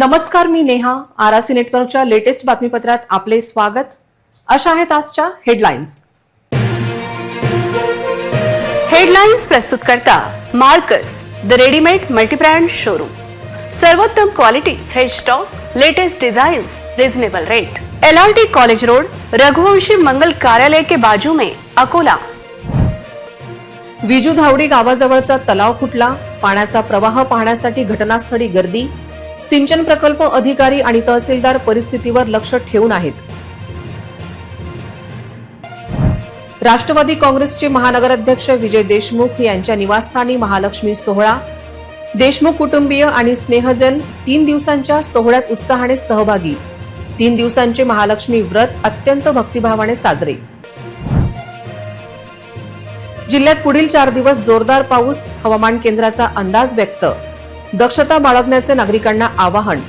नमस्कार मी नेहा आरआरसी नेटवर्कच्या लेटेस्ट बातमीपत्रात आपले स्वागत. अशा आहेत आजच्या हेडलाईन्स. हेडलाईन्स प्रस्तुत करता Marcus the readymade multibrand showroom. सर्वोत्तम quality fresh stock latest designs reasonable rate. L R T college road Raghuvanshi Mangal Karyalaya के बाजू में अकोला. विजू धावडी गावाजवळचा तलाव फुटला. पाण्याचा प्रवाह पाहण्यासाठी घटनास्थळी गर्दी. सिंचन प्रकल्प अधिकारी आणि तहसीलदार परिस्थितीवर लक्ष ठेवून आहेत. राष्ट्रवादी काँग्रेसचे महानगराध्यक्ष विजय देशमुख यांच्या निवासस्थानी महालक्ष्मी सोहळा. देशमुख कुटुंबीय आणि स्नेहजन तीन दिवसांच्या सोहळ्यात उत्साहाने सहभागी. तीन दिवसांचे महालक्ष्मी व्रत अत्यंत भक्तिभावाने साजरे. जिल्ह्यात पुढील चार दिवस जोरदार पाऊस हवामान केंद्राचा अंदाज व्यक्त दक्षता बाळगण्याचे नागरिकांना आवाहन.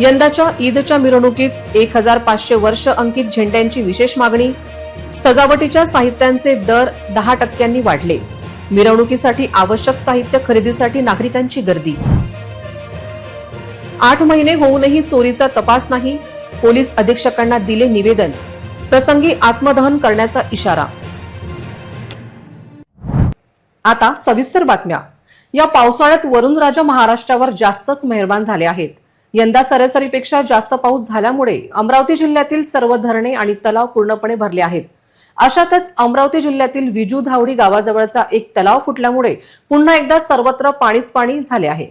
यंदाच्या ईदच्या मिरवणुकीत एक हजार पाचशे वर्ष अंकित झेंड्यांची विशेष मागणी. सजावटीच्या साहित्यांचे दर दहा टक्क्यांनी वाढले. मिरवणुकीसाठी आवश्यक साहित्य खरेदीसाठी नागरिकांची गर्दी. आठ महिने होऊनही चोरीचा तपास नाही पोलीस अधीक्षकांना दिले निवेदन. प्रसंगी आत्मदहन करण्याचा इशारा. आता सविस्तर बातम्या. या पावसाळ्यात वरुणराजा महाराष्ट्रावर जास्तच मेहरबान झाले आहेत. यंदा सरासरीपेक्षा जास्त पाऊस झाल्यामुळे अमरावती जिल्ह्यातील सर्व धरणे आणि तलाव पूर्णपणे भरले आहेत. अशातच अमरावती जिल्ह्यातील विजू धावडी गावाजवळचा एक तलाव फुटल्यामुळे पुन्हा एकदा सर्वत्र पाणीच पाणी झाले आहे.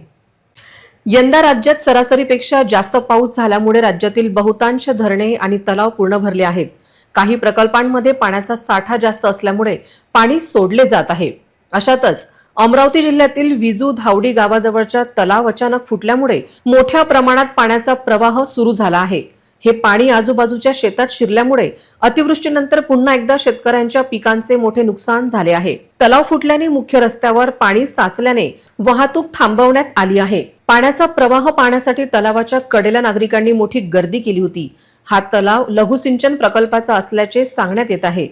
यंदा राज्यात सरासरीपेक्षा जास्त पाऊस झाल्यामुळे राज्यातील बहुतांश धरणे आणि तलाव पूर्ण भरले आहेत. काही प्रकल्पांमध्ये पाण्याचा साठा जास्त असल्यामुळे पाणी सोडले जात आहे. अशातच अमरावती जिल्ह्यातील विजू धावडी गावाजवळच्या तलाव अचानक फुटल्यामुळे मोठ्या प्रमाणात पाण्याचा प्रवाह सुरू झाला आहे. हे पाणी आजूबाजूच्या शेतात शिरल्यामुळे अतिवृष्टीनंतर पुन्हा एकदा शेतकऱ्यांच्या पिकांचे मोठे नुकसान झाले आहे. तलाव फुटल्याने मुख्य रस्त्यावर पाणी साचल्याने वाहतूक थांबवण्यात आली आहे. पाण्याचा प्रवाह पाहण्यासाठी तलावाच्या कडेला नागरिकांनी मोठी गर्दी केली होती. हा तलाव लघुसिंचन प्रकल्पाचा असल्याचे सांगण्यात येत आहे.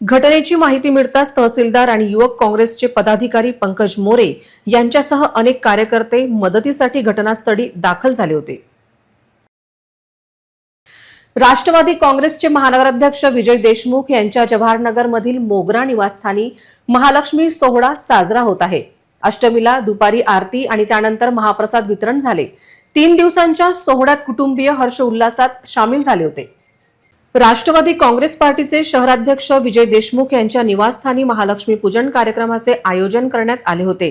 घटनेची माहिती मिळताच तहसीलदार आणि युवक काँग्रेसचे पदाधिकारी पंकज मोरे यांच्यासह अनेक कार्यकर्ते मदतीसाठी घटनास्थळी दाखल झाले होते. राष्ट्रवादी काँग्रेसचे महानगराध्यक्ष विजय देशमुख यांच्या जवाहरनगरमधील मोगरा निवासस्थानी महालक्ष्मी सोहळा साजरा होत आहे. अष्टमीला दुपारी आरती आणि त्यानंतर महाप्रसाद वितरण झाले. तीन दिवसांच्या सोहळ्यात कुटुंबीय हर्ष उल्हासात सामील झाले होते. राष्ट्रवादी काँग्रेस पार्टीचे शहराध्यक्ष विजय देशमुख यांच्या निवासस्थानी महालक्ष्मी पूजन कार्यक्रमाचे आयोजन करण्यात आले होते.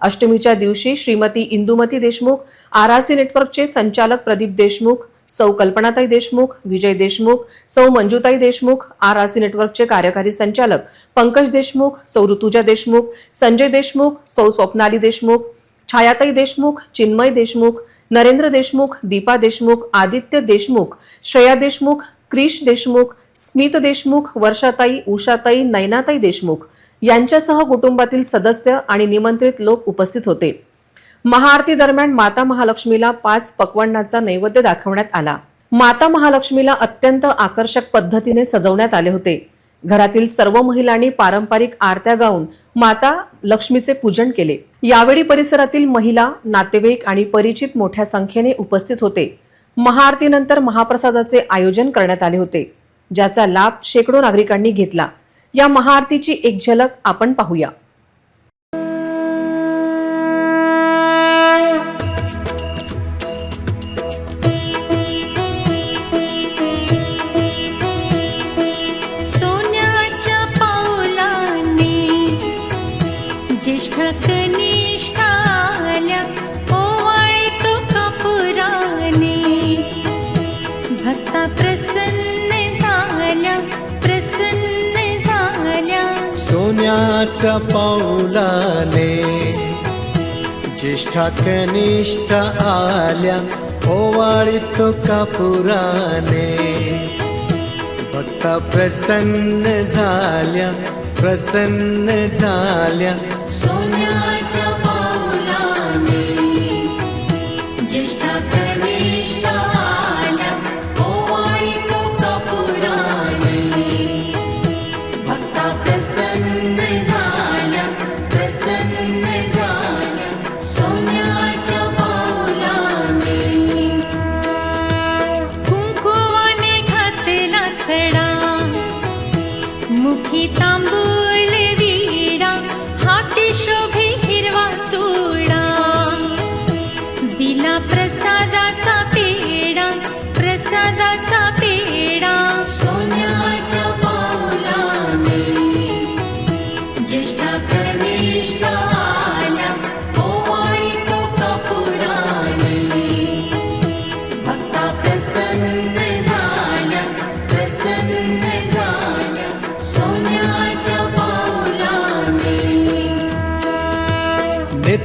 अष्टमीच्या दिवशी श्रीमती इंदुमती देशमुख आरआरसी नेटवर्कचे संचालक प्रदीप देशमुख सौ कल्पनाताई देशमुख विजय देशमुख सौ मंजुताई देशमुख आरआरसी नेटवर्कचे कार्यकारी संचालक पंकज देशमुख सौ ऋतुजा देशमुख संजय देशमुख सौ स्वप्नाली देशमुख छायाताई देशमुख चिन्मय देशमुख नरेंद्र देशमुख दीपा देशमुख आदित्य देशमुख श्रेया देशमुख क्रिश देशमुख स्मित देशमुख वर्षाताई उषाताई नैनाताई देशमुख यांच्यासह कुटुंबातील सदस्य आणि निमंत्रित लोक उपस्थित होते. महाआरती दरम्यान माता महालक्ष्मीला पाच पक्वांनाचा नैवेद्य दाखवण्यात आला. माता महालक्ष्मीला अत्यंत आकर्षक पद्धतीने सजवण्यात आले होते. घरातील सर्व महिलांनी पारंपरिक आरत्या गाऊन माता लक्ष्मीचे पूजन केले. यावेळी परिसरातील महिला नातेवाईक आणि परिचित मोठ्या संख्येने उपस्थित होते. महाआरतीनंतर महाप्रसादाचे आयोजन करण्यात आले होते ज्याचा लाभ शेकडो नागरिकांनी घेतला. या महाआरतीची एक झलक आपण पाहूया. सोन्याच्या पाऊलाने ज्येष्ठा कनिष्ठ आल्या ओवाळीत कापुराने. भक्ता प्रसन्न झाल्या प्रसन्न झाल्या. सोन्याच्या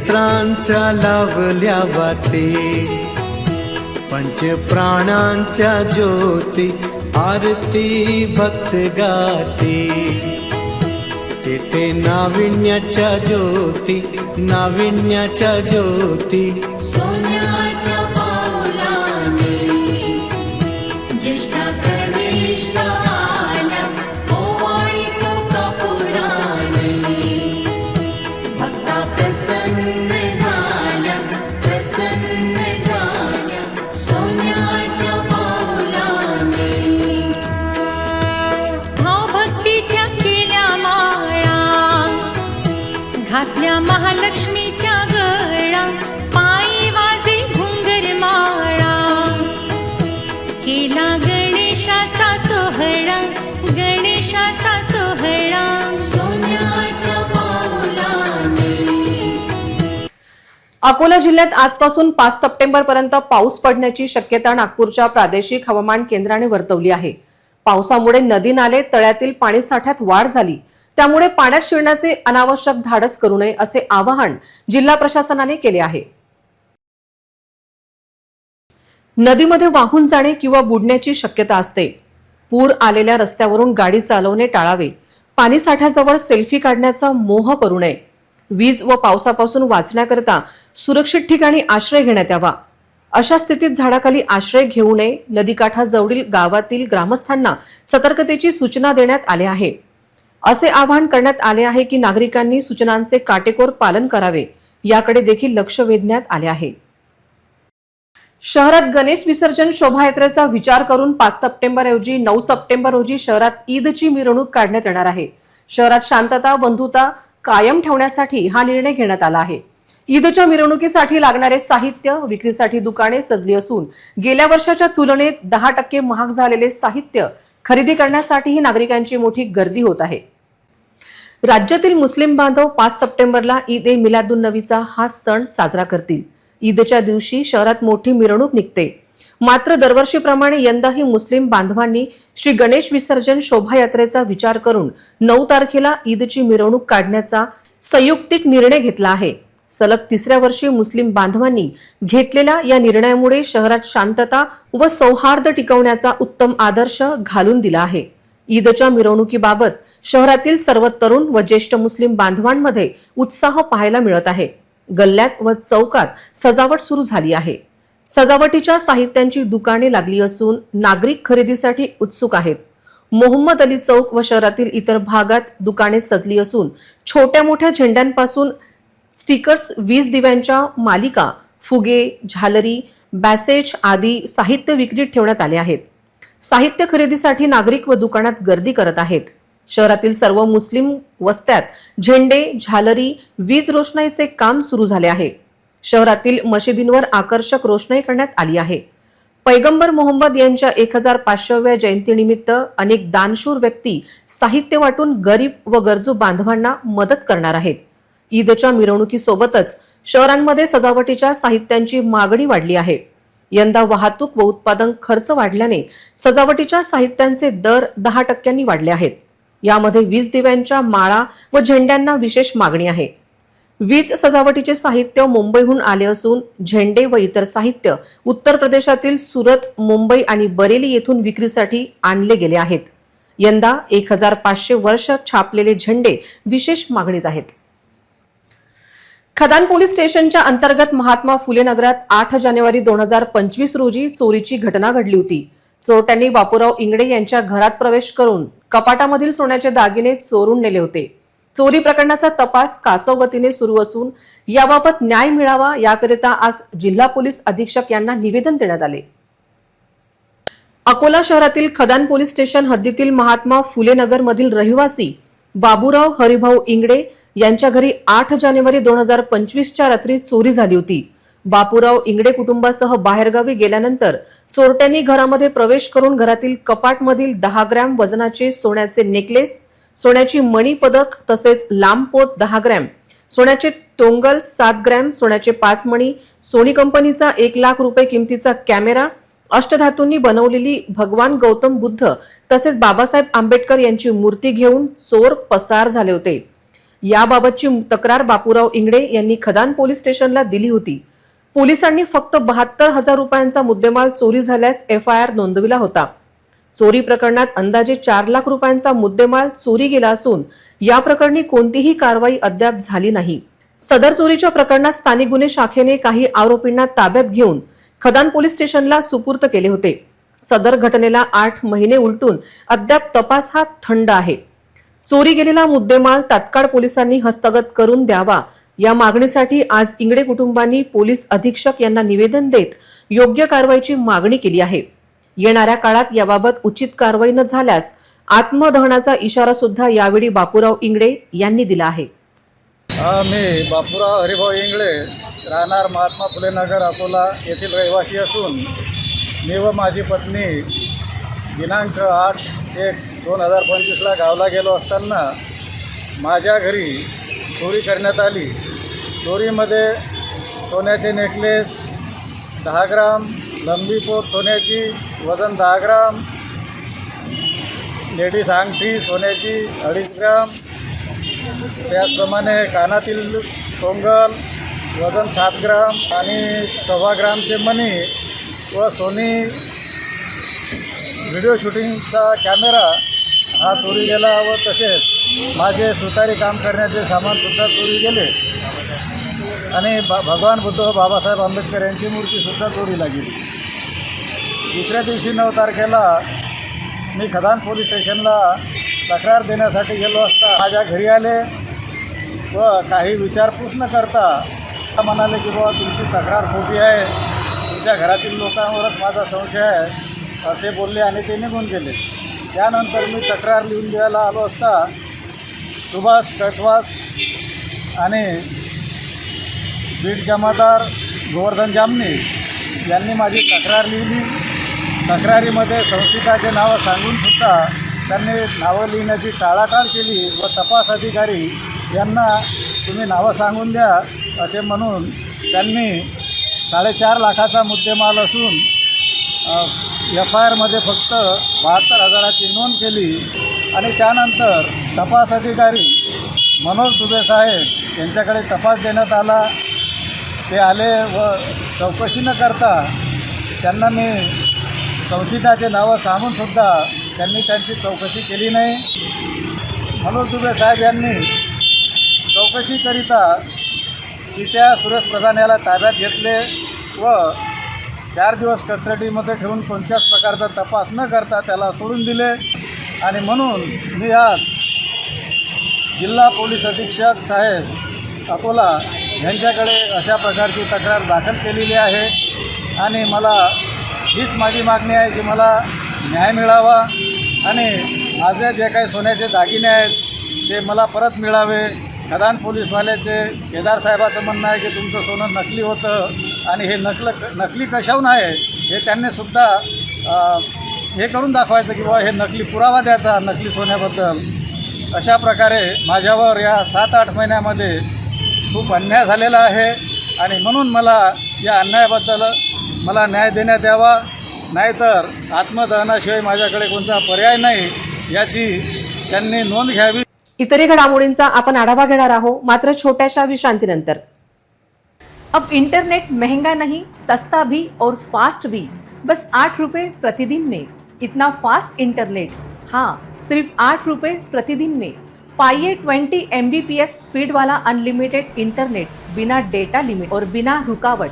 नेत्रांच्या लावल्या वाते पंचप्राणांच्या ज्योती आरती भक्त गाते. तेथे नाविन्याच्या ज्योती नाविन्याच्या ज्योती. महालक्ष्मीच्या गळा पायी वाजे घुंगर माळा. केला गणेशाचा सोहळा गणेशाचा सोहळा. अकोला जिल्ह्यात आजपासून पाच सप्टेंबर पर्यंत पाऊस पडण्याची शक्यता नागपूरच्या प्रादेशिक हवामान केंद्राने वर्तवली आहे. पावसामुळे नदी नाले तळ्यातील पाणीसाठ्यात वाढ झाली. त्यामुळे पाण्यात शिरण्याचे अनावश्यक धाडस करू नये असे आवाहन जिल्हा प्रशासनाने केले आहे. नदीमध्ये वाहून जाणे किंवा बुडण्याची शक्यता असते. पूर आलेल्या रस्त्यावरून गाडी चालवणे टाळावे. पाणीसाठ्याजवळ सेल्फी काढण्याचा मोह करू नये. वीज व पावसापासून वाचण्याकरिता सुरक्षित ठिकाणी आश्रय घेण्यात यावा. अशा स्थितीत झाडाखाली आश्रय घेऊ नये. नदीकाठाजवळील गावातील ग्रामस्थांना सतर्कतेची सूचना देण्यात आली आहे. असे आवाहन करण्यात आले आहे की नागरिकांनी सूचनांचे काटेकोर पालन करावे याकडे देखील लक्ष वेधण्यात आले आहे. शहरात गणेश विसर्जन शोभायात्रेचा विचार करून पाच सप्टेंबर ऐवजी नऊ सप्टेंबर रोजी शहरात ईदची मिरवणूक काढण्यात येणार आहे. शहरात शांतता बंधुता कायम ठेवण्यासाठी हा निर्णय घेण्यात आला आहे. ईदच्या मिरवणुकीसाठी लागणारे साहित्य विक्रीसाठी दुकाने सजली असून गेल्या वर्षाच्या तुलनेत दहा टक्के महाग झालेले साहित्य खरेदी करण्यासाठीही नागरिकांची मोठी गर्दी होत आहे. राज्यातील मुस्लिम बांधव पाच सप्टेंबरला ईद ए मिलादुन नबीचा हा सण साजरा करतील. ईदच्या दिवशी शहरात मोठी मिरवणूक निघते. मात्र दरवर्षीप्रमाणे यंदाही मुस्लिम बांधवांनी श्री गणेश विसर्जन शोभायात्रेचा विचार करून नऊ तारखेला ईदची मिरवणूक काढण्याचा संयुक्तिक निर्णय घेतला आहे. सलग तिसऱ्या वर्षी मुस्लिम बांधवांनी घेतलेल्या या निर्णयामुळे शहरात शांतता व सौहार्द टिकवण्याचा उत्तम आदर्श घालून दिला आहे. ईदच्या मिरवणुकीबाबत शहरातील सर्व तरुण व ज्येष्ठ मुस्लिम बांधवांमध्ये उत्साह पाहायला मिळत आहे. गल्ल्यात व चौकात सजावट सुरू झाली आहे. सजावटीच्या साहित्यांची दुकाने लागली असून नागरिक खरेदीसाठी उत्सुक आहेत. मोहम्मद अली चौक व शहरातील इतर भागात दुकाने सजली असून छोट्या मोठ्या झेंड्यांपासून स्टिकर्स वीज दिव्यांच्या मालिका फुगे झालरी बॅसेज आदी साहित्य विक्रीत ठेवण्यात आले आहेत. साहित्य खरेदीसाठी नागरिक व दुकानात गर्दी करत आहेत. शहरातील सर्व मुस्लिम वस्त्यात झेंडे झालरी वीज रोषणाईचे काम सुरू झाले आहे. शहरातील मशिदींवर आकर्षक रोषणाई करण्यात आली आहे. पैगंबर मोहम्मद यांच्या एक हजार पाचशेव्या जयंतीनिमित्त अनेक दानशूर व्यक्ती साहित्य वाटून गरीब व गरजू बांधवांना मदत करणार आहेत. ईदच्या मिरवणुकीसोबतच शहरांमध्ये सजावटीच्या साहित्यांची मागणी वाढली आहे. यंदा वाहतूक व उत्पादन खर्च वाढल्याने सजावटीच्या साहित्यांचे दर दहा टक्क्यांनी वाढले आहेत. यामध्ये वीज दिव्यांच्या माळा व झेंड्यांना विशेष मागणी आहे. वीज सजावटीचे साहित्य मुंबईहून आले असून झेंडे व इतर साहित्य उत्तर प्रदेशातील सुरत मुंबई आणि बरेली येथून विक्रीसाठी आणले गेले आहेत. यंदा एक हजार पाचशे वर्ष छापलेले झेंडे विशेष मागणीत आहेत. खदान पोलीस स्टेशनच्या अंतर्गत महात्मा फुले नगरात आठ जानेवारी दोन हजार पंचवीस रोजी चोरीची घटना घडली होती. चोरट्यांनी बापूराव इंगडे यांच्या घरात प्रवेश करून कपाटामधील सोन्याचे दागिने चोरून नेले होते. चोरी प्रकरणाचा तपास कासव गतीने सुरू असून याबाबत न्याय मिळावा याकरिता आज जिल्हा पोलीस अधीक्षक यांना निवेदन देण्यात आले. अकोला शहरातील खदान पोलीस स्टेशन हद्दीतील महात्मा फुले नगर मधील रहिवासी बाबूराव हरिभाऊ इंगडे यांच्या घरी आठ जानेवारी दोन हजार पंचवीसच्या रात्री चोरी झाली होती. बापूराव इंगडे कुटुंबासह बाहेरगावी गेल्यानंतर चोरट्यांनी घरामध्ये प्रवेश करून घरातील कपाटमधील दहा ग्रॅम वजनाचे सोन्याचे नेकलेस सोन्याची मणी पदक तसेच लांब पोत दहा ग्रॅम सोन्याचे टोंगल सात ग्रॅम सोन्याचे पाच मणी सोनी कंपनीचा एक लाख रुपये किमतीचा कॅमेरा अष्टधातूंनी बनवलेली भगवान गौतम बुद्ध तसेच बाबासाहेब आंबेडकर यांची मूर्ती घेऊन चोर पसार झाले होते. याबाबतची तक्रार बापूराव इंगडे यांनी खदान पोलीस स्टेशनला दिली होती. पोलिसांनी फक्त बहात्तर हजार रुपयांचा मुद्देमाल चोरी झाल्यास एफ आय आर नोंदविला होता. चोरी प्रकरणात अंदाजे चार लाख रुपयांचा मुद्देमाल चोरी गेला असून या प्रकरणी कोणतीही कारवाई अद्याप झाली नाही. सदर चोरीच्या प्रकरणात स्थानिक गुन्हे शाखेने काही आरोपींना ताब्यात घेऊन खदान पोलीस स्टेशनला सुपूर्त केले होते. सदर घटनेला आठ महिने उलटून अद्याप तपास हा थंड आहे. चोरी गेलेला मुद्देमाल तात्काळ पोलिसांनी हस्तगत करून द्यावा. या मागणीसाठी आज इंगडे कुटुंबांनी पोलीस अधीक्षक यांना निवेदन देत योग्य कारवाईची मागणी केली आहे. येणाऱ्या काळात याबाबत उचित कारवाई न झाल्यास आत्मदहनाचा इशारा सुद्धा यावेळी बापूराव इंगडे यांनी दिला आहे. मी बापूराव हरिभाऊ इंगळे राहणार महात्मा फुले नगर अकोला येथील रहिवासी असून मी व माझी पत्नी दिनांक आठ एक दोन हजार पंचवीसला गावला गेलो असताना माझ्या घरी चोरी करण्यात आली. चोरीमध्ये सोन्याचे नेकलेस दहा ग्राम लंबी पोत सोन्याची वजन दहा ग्राम लेडीज अंगठी सोन्याची अडीच ग्राम त्याचप्रमाणे कानातील टोंगल वजन सात ग्राम आणि सव्वा ग्रामचे मणी व सोनी. व्हिडिओ शूटिंगचा कॅमेरा हा चोरी गेला व तसेच माझे सुतारी काम करण्याचे सामानसुद्धा चोरी गेले. आणि ब भगवान बुद्ध व बाबासाहेब आंबेडकर यांची मूर्तीसुद्धा चोरीला गेली. दुसऱ्या दिवशी नऊ तारखेला मी खदान पोलीस स्टेशनला तक्रार देण्यासाठी गेलो असता माझ्या घरी आले व काही विचारपूस न करता म्हणाले की बाबा तुमची तक्रार खोटी आहे. तुमच्या घरातील लोकांवरच माझा संशय आहे. असे बोलले आणि ते निघून गेले. त्यानंतर मी तक्रार लिहून द्यायला आलो असता सुभाष कटवास आणि बीड जमादार गोवर्धन जामनी यांनी माझी तक्रार लिहिली. तक्रारीमध्ये संस्थिताचे नावं सांगूनसुद्धा त्यांनी नावं लिहिण्याची टाळाटाळ केली व तपास अधिकारी यांना तुम्ही नावं सांगून द्या असे म्हणून त्यांनी साडेचार लाखाचा मुद्देमाल असून एफ आय आरमध्ये फक्त बहात्तर हजाराची नोंद केली आणि त्यानंतर तपास अधिकारी मनोज दुबे साहेब यांच्याकडे तपास देण्यात आला. ते आले व चौकशी न करता त्यांना मी संशिताचे नावं सांगूनसुद्धा त्यांनी त्यांची चौकशी केली नाही. मनोज दुबे साहेब यांनी चौकशीकरिता चित्या सुरेश प्रधान याला ताब्यात घेतले व चार दिवस कस्टडीमध्ये ठेवून कोणत्याच प्रकारचा तपास न करता त्याला सोडून दिले. आणि म्हणून मी आज जिल्हा पोलीस अधीक्षक साहेब अकोला यांच्याकडे अशा प्रकारची तक्रार दाखल केलेली आहे. आणि मला हीच माझी मागणी आहे की मला न्याय मिळावा. आणि माझे जे काही सोन्याचे दागिने आहेत ते मला परत मिळावे. खदान पोलीसवाल्याचे केदार साहेबाचं म्हणणं आहे की तुमचं सोनं नकली होतं आणि हे नकल नकली कशाहून आहे? हे त्यांनी सुद्धा हे करून दाखवायचं की बाबा हे नकली पुरावा द्यायचा नकली सोन्याबद्दल. अशा प्रकारे माझ्यावर या सात आठ महिन्यामध्ये खूप अन्याय झालेला आहे. आणि म्हणून मला या अन्यायाबद्दल मला न्याय देण्यात यावा. नाहीतर आत्मदहनाशिवाय माझ्याकडे कोणता पर्याय नाही याची त्यांनी नोंद घ्यावी. इतरही घडामोडींचा आपण आढावा घेणार आहोत मात्र छोट्याशा विश्रांतीनंतर. अब इंटरनेट महंगा नहीं सस्ता भी और फास्ट भी. बस आठ रुपये प्रतिदिन में. इतना फास्ट इंटरनेट हाँ सिर्फ आठ रुपये प्रतिदिन में. पाइए twenty M B P S speed वाला अनलिमिटेड इंटरनेट बिना डेटा लिमिट और बिना रुकावट.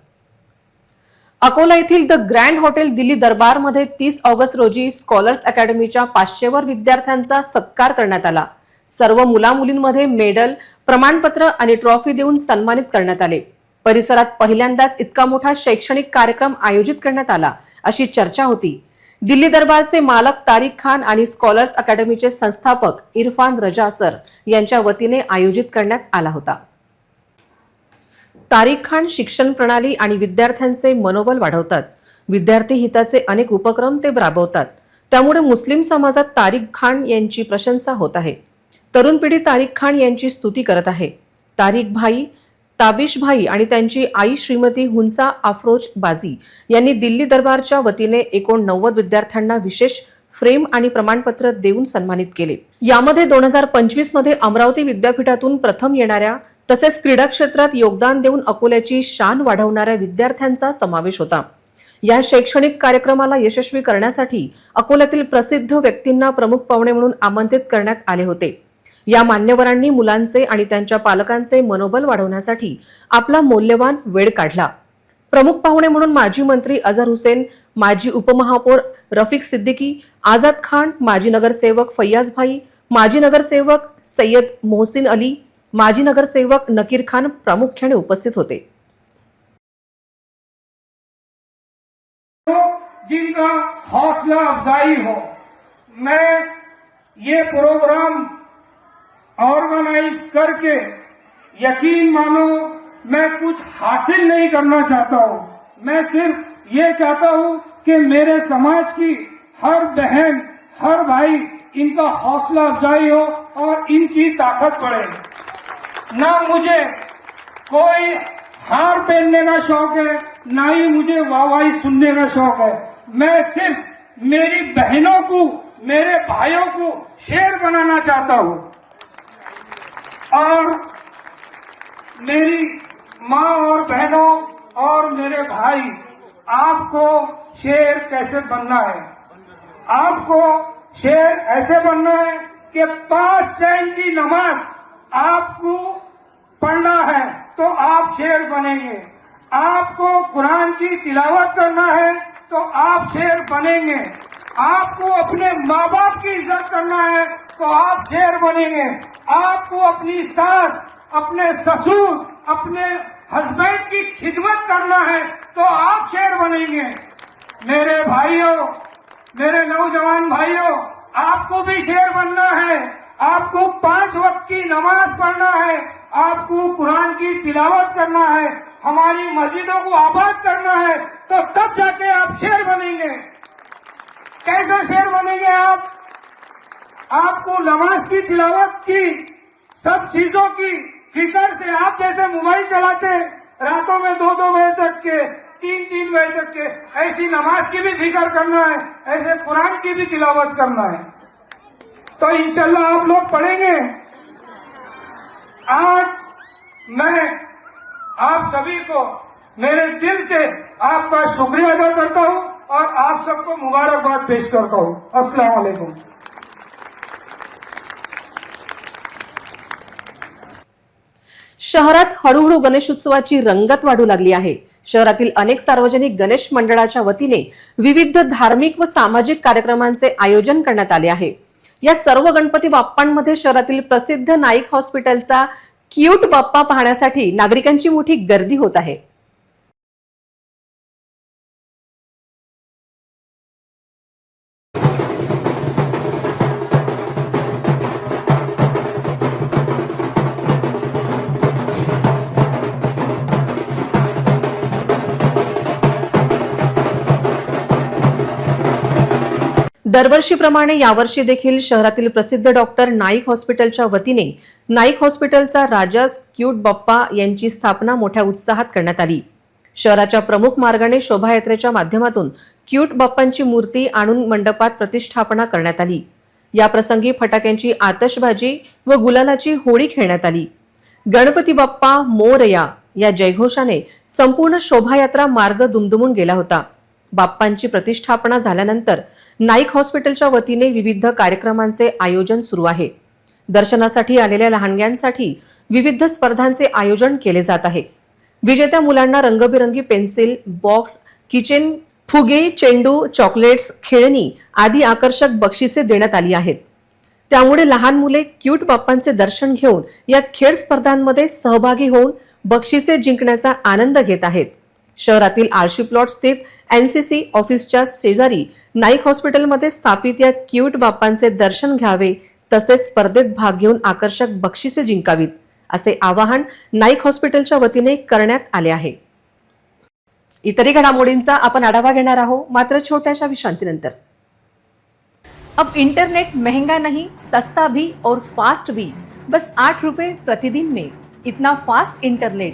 अकोला येथील द ग्रँड हॉटेल दिल्ली दरबारमध्ये तीस ऑगस्ट रोजी स्कॉलर्स अकॅडमीच्या पाचशेवर विद्यार्थ्यांचा सत्कार करण्यात आला. सर्व मुलामुलींमध्ये मेडल प्रमाणपत्र आणि ट्रॉफी देऊन सन्मानित करण्यात आले. परिसरात पहिल्यांदाच इतका मोठा शैक्षणिक कार्यक्रम आयोजित करण्यात आला अशी चर्चा होती. दिल्ली दरबारचे मालक तारिक खान आणि स्कॉलर्स अकॅडमीचे संस्थापक इरफान रजा सर यांच्या वतीने आयोजित करण्यात आला होता. तारिक खान शिक्षण प्रणाली आणि विद्यार्थ्यांचे मनोबल वाढवतात. विद्यार्थी हिताचे अनेक उपक्रम ते राबवतात. त्यामुळे मुस्लिम समाजात तारिक खान यांची प्रशंसा होत आहे. तरुण पिढी तारिक खान यांची स्तुती करत आहे. तारीख भाई ताबिश भाई आणि त्यांची आई श्रीमती हुंसा अफरोज बाजी यांनी दिल्ली दरबारच्या वतीने एकोणनव्वद विद्यार्थ्यांना विशेष फ्रेम आणि प्रमाणपत्र देऊन सन्मानित केले. यामध्ये दोन हजार पंचवीसमध्ये अमरावती विद्यापीठातून प्रथम येणाऱ्या तसेच क्रीडा क्षेत्रात योगदान देऊन अकोल्याची शान वाढवणाऱ्या विद्यार्थ्यांचा समावेश होता. या शैक्षणिक कार्यक्रमाला यशस्वी करण्यासाठी अकोल्यातील प्रसिद्ध व्यक्तींना प्रमुख पाहुणे म्हणून आमंत्रित करण्यात आले होते. या मान्यवरांनी मुलांचे आणि त्यांच्या पालकांचे मनोबल वाढवण्यासाठी आपला मौल्यवान वेळ काढला. प्रमुख पाहुणे म्हणून माजी मंत्री अझर हुसेन माजी उपमहापौर रफिक सिद्दीकी आझाद खान माजी नगरसेवक फैयाज भाई माजी नगरसेवक सय्यद मोहसिन अली माजी नगरसेवक नकीर खान प्रामुख्याने उपस्थित होते. जिनका हौसला अफजाई हो मैं ये प्रोग्राम ऑर्गेनाइज करके यकीन मानो मैं कुछ हासिल नहीं करना चाहता हूँ। मैं सिर्फ़ ये चाहता हूँ कि मेरे समाज की हर बहन, हर भाई इनका हौसला अफजाई हो और इनकी ताकत बढ़े। ना मुझे कोई हार पहनने का शौक है, ना ही मुझे वाहवाही सुनने का शौक है। मैं सिर्फ़ मेरी बहनों को, मेरे भाइयों को शेर बनाना चाहता हूँ। और मेरी माँ और बहनों और मेरे भाई, आपको शेर कैसे बनना है? आपको शेर ऐसे बनना है कि पाँच टाइम की नमाज़ आपको पढ़ना है तो आप शेर बनेंगे। आपको कुरान की तिलावत करना है तो आप शेर बनेंगे। आपको अपने माँ बाप की इज़्ज़त करना है तो आप शेर बनेंगे। आपको अपनी सास, अपने ससुर अपने हस्बैंड की खिदमत करना है तो आप शेर बनेंगे। मेरे भाइयों, मेरे नौजवान भाइयों, आपको भी शेर बनना है। आपको पाँच वक्त की नमाज़ पढ़ना है। आपको कुरान की तिलावत करना है। हमारी मस्जिदों को आबाद करना है। तो तब जाके आप शेर बनेंगे। कैसे शेर बनेंगे आप? आपको नमाज़ की, तिलावत की, सब चीज़ों की फ़िक्र से आप जैसे मोबाइल चलाते रातों में दो दो बजे तक के, तीन तीन बजे तक के, ऐसी नमाज़ की भी फ़िक्र करना है, ऐसे कुरान की भी तिलावत करना है। तो इंशाल्लाह आप लोग पढ़ेंगे। आज मैं आप सभी को, मेरे दिल से आपका शुक्रिया अदा करता हूँ और आप सबको मुबारकबाद पेश करता हूँ। अस्सलाम वालेकुम। शहरात हळूहळू गणेशोत्सवाची रंगत वाढू लागली आहे. शहरातील अनेक सार्वजनिक गणेश मंडळाच्या वतीने विविध धार्मिक व सामाजिक कार्यक्रमांचे आयोजन करण्यात आले आहे. या सर्व गणपती बाप्पांमध्ये शहरातील प्रसिद्ध नाईक हॉस्पिटलचा क्यूट बाप्पा पाहण्यासाठी नागरिकांची मोठी गर्दी होत आहे. दरवर्षीप्रमाणे यावर्षी देखील शहरातील प्रसिद्ध डॉक्टर नाईक हॉस्पिटलच्या वतीने नाईक हॉस्पिटलचा राजास क्यूट बाप्पा यांची स्थापना मोठ्या उत्साहात करण्यात आली. शहराच्या प्रमुख मार्गाने शोभायात्रेच्या माध्यमातून क्यूट बाप्पांची मूर्ती आणून मंडपात प्रतिष्ठापना करण्यात आली. या प्रसंगी फटाक्यांची आतषबाजी व गुलालाची होळी खेळण्यात आली. गणपती बाप्पा मोरया या जयघोषाने संपूर्ण शोभायात्रा मार्ग दुमदुमून गेला होता. बाप्पांची प्रतिष्ठापना झाल्यानंतर नाईक हॉस्पिटलच्या वतीने विविध कार्यक्रमांचे आयोजन सुरू आहे. दर्शनासाठी आलेल्या लहानग्यांसाठी विविध स्पर्धांचे आयोजन केले जात आहे. विजेत्या मुलांना रंगबिरंगी पेन्सिल बॉक्स किचन फुगे चेंडू चॉकलेट्स खेळणी आदी आकर्षक बक्षिसे देण्यात आली आहेत. त्यामुळे लहान मुले क्यूट बाप्पांचे दर्शन घेऊन या खेळ स्पर्धांमध्ये सहभागी होऊन बक्षिसे जिंकण्याचा आनंद घेत आहेत. शहरातील आळशी प्लॉट स्थित एनसीसी ऑफिसच्या शेजारी नाईक हॉस्पिटलमध्ये स्थापित या क्यूट बाप्पांचे दर्शन घ्यावे तसेच स्पर्धेत भाग घेऊन आकर्षक बक्षिसे जिंकावीत असे आवाहन नाईक हॉस्पिटलच्या वतीने करण्यात आले आहे. इतरही घडामोडींचा आपण आढावा घेणार आहोत मात्र छोट्याशा विश्रांतीनंतर. अब इंटरनेट महंगा नहीं सस्ता भी और फास्ट भी बस आठ रुपए प्रतिदिन में इतना फास्ट इंटरनेट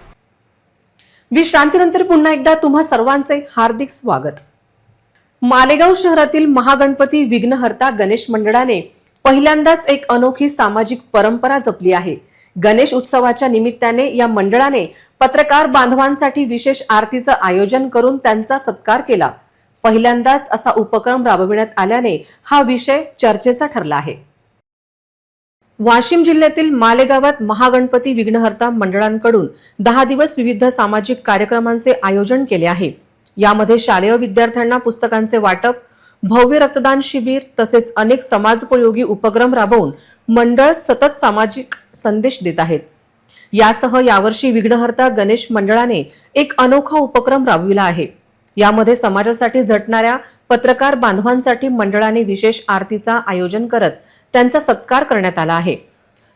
विश्रांतीनंतर पुन्हा एकदा तुम्हा सर्वांचे हार्दिक स्वागत. मालेगाव शहरातील महागणपती विघ्नहर्ता गणेश मंडळाने पहिल्यांदाच एक अनोखी सामाजिक परंपरा जपली आहे. गणेश उत्सवाच्या निमित्ताने या मंडळाने पत्रकार बांधवांसाठी विशेष आरतीचं आयोजन करून त्यांचा सत्कार केला. पहिल्यांदाच असा उपक्रम राबविण्यात आल्याने हा विषय चर्चेचा ठरला आहे. वाशिम जिल्ह्यातील मालेगावात महागणपती विघ्नहर्ता मंडळांकडून दहा दिवस विविध सामाजिक कार्यक्रमांचे आयोजन केले आहे. यामध्ये शालेय विद्यार्थ्यांना पुस्तकांचे वाटप भव्य रक्तदान शिबिर तसेच अनेक समाजोपयोगी उपक्रम राबवून मंडळ सतत सामाजिक संदेश देत आहेत. यासह यावर्षी विघ्नहर्ता गणेश मंडळाने एक अनोखा उपक्रम राबविला आहे. यामध्ये समाजासाठी झटणाऱ्या पत्रकार बांधवांसाठी मंडळाने विशेष आरतीचा आयोजन करत त्यांचा सत्कार करण्यात आला आहे.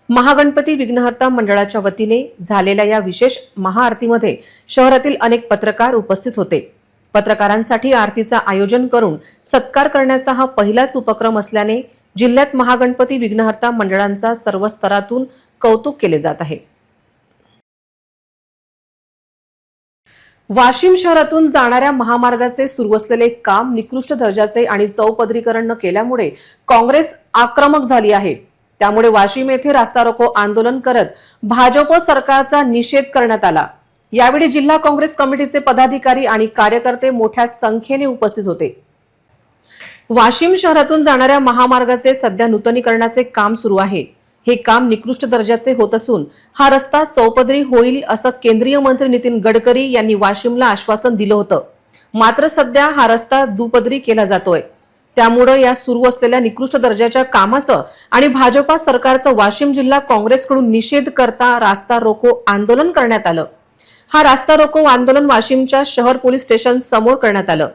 महागणपती विघ्नहर्ता मंडळाच्या वतीने झालेल्या या विशेष महाआरतीमध्ये शहरातील अनेक पत्रकार उपस्थित होते. पत्रकारांसाठी आरतीचा आयोजन करून सत्कार करण्याचा हा पहिलाच उपक्रम असल्याने जिल्ह्यात महागणपती विघ्नहर्ता मंडळांचा सर्व स्तरातून कौतुक केले जात आहे. वाशिम शहरातून जाणाऱ्या महामार्गाचे सुरू असलेले काम निकृष्ट दर्जाचे आणि चौपदरीकरण न केल्यामुळे काँग्रेस आक्रमक झाली आहे. त्यामुळे वाशिम येथे रास्ता रोको आंदोलन करत भाजप सरकारचा निषेध करण्यात आला. यावेळी जिल्हा काँग्रेस कमिटीचे पदाधिकारी आणि कार्यकर्ते मोठ्या संख्येने उपस्थित होते. वाशिम शहरातून जाणाऱ्या महामार्गाचे सध्या नूतनीकरणाचे काम सुरू आहे. हे काम निकृष्ट दर्जाचे होत असून हा रस्ता चौपदरी होईल असं केंद्रीय मंत्री नितीन गडकरी यांनी वाशिमला आश्वासन दिलं होतं. मात्र सध्या हा रस्ता दुपदरी केला जातोय. त्यामुळं या सुरू असलेल्या निकृष्ट दर्जाच्या कामाचं आणि भाजपा सरकारचं वाशिम जिल्हा काँग्रेसकडून निषेध करता रास्ता रोको आंदोलन करण्यात आलं. हा रास्ता रोको आंदोलन वाशिमच्या शहर पोलीस स्टेशन समोर करण्यात आलं.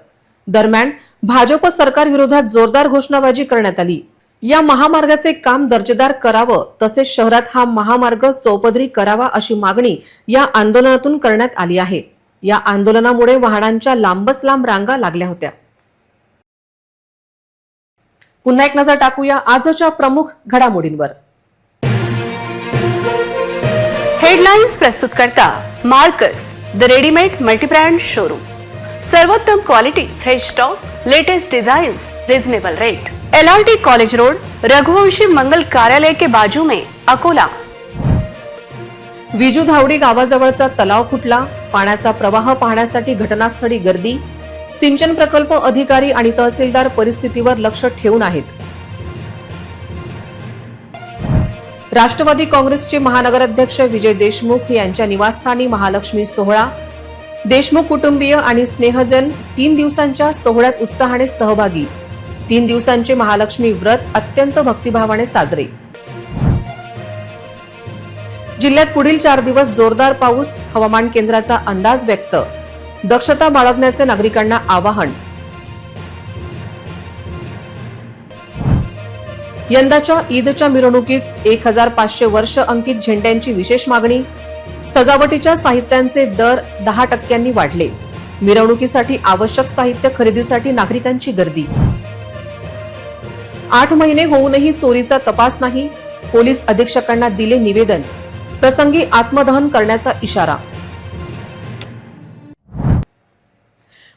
दरम्यान भाजप सरकार विरोधात जोरदार घोषणाबाजी करण्यात आली. या महामार्गाचे काम दर्जेदार करावं तसेच शहरात हा महामार्ग चौपदरी करावा अशी मागणी या आंदोलनातून करण्यात आली आहे. या आंदोलनामुळे वाहनांच्या लांबच लांब रांगा लागल्या होत्या. पुन्हा एक नजर टाकूया आजच्या प्रमुख घडामोडींवर. हेडलाईन्स प्रस्तुत करता Marcus the readymade multibrand showroom. सर्वोत्तम quality fresh stock latest design reasonable rate L R T college road Raghuvanshi Mangal Karyalaya के बाजू में अकोला. विजू धावडी गावाजवळचा तलाव फुटला. पाण्याचा प्रवाह पाहण्यासाठी घटनास्थळी गर्दी. सिंचन प्रकल्प अधिकारी आणि तहसीलदार परिस्थितीवर लक्ष ठेवून आहेत. राष्ट्रवादी काँग्रेसचे महानगराध्यक्ष विजय देशमुख यांच्या निवासस्थानी महालक्ष्मी सोहळा. देशमुख कुटुंबीय आणि स्नेहजन तीन दिवसांच्या सोहळ्यात उत्साहाने सहभागी. तीन दिवसांचे महालक्ष्मी व्रत अत्यंत भक्तिभावाने साजरे. जिल्ह्यात पुढील चार दिवस जोरदार पाऊस हवामान केंद्राचा अंदाज व्यक्त. दक्षता बाळगण्याचे नागरिकांना आवाहन. यंदाच्या ईदच्या मिरवणुकीत एक हजार पाचशे वर्ष अंकित झेंड्यांची विशेष मागणी सजावटीच्या साहित्यांचे दर दहा टक्क्यांनी वाढले. मिरवणुकीसाठी आवश्यक साहित्य खरेदीसाठी नागरिकांची गर्दी. आठ महिने होऊनही चोरीचा तपास नाही पोलीस अधीक्षकांना दिले निवेदन. प्रसंगी आत्मदहन करण्याचा इशारा.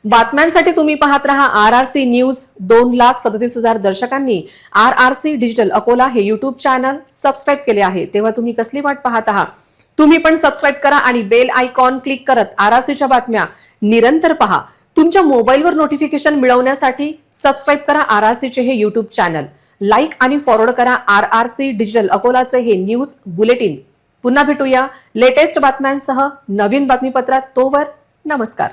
बातम्यांसाठी तुम्ही पाहत रहा आर आर सी न्यूज दोन लाख सदतीस हजार दर्शकांनी. R R C digital Akola हे युट्यूब चॅनल सबस्क्राईब केले आहे. तेव्हा तुम्ही कसली वाट पाहत आहात? तुम्ही पण सबस्क्राईब करा आणि बेल आयकॉन क्लिक करत आर बातम्या निरंतर पहा. तुमच्या मोबाईलवर नोटिफिकेशन मिळवण्यासाठी सबस्क्राईब करा आरआरसीचे हे युट्यूब चॅनल लाईक आणि फॉरवर्ड करा आर आर सी डिजिटल अकोलाचे हे न्यूज बुलेटिन पुन्हा भेटूया लेटेस्ट बातम्यांसह नवीन बातमीपत्रात तोवर नमस्कार.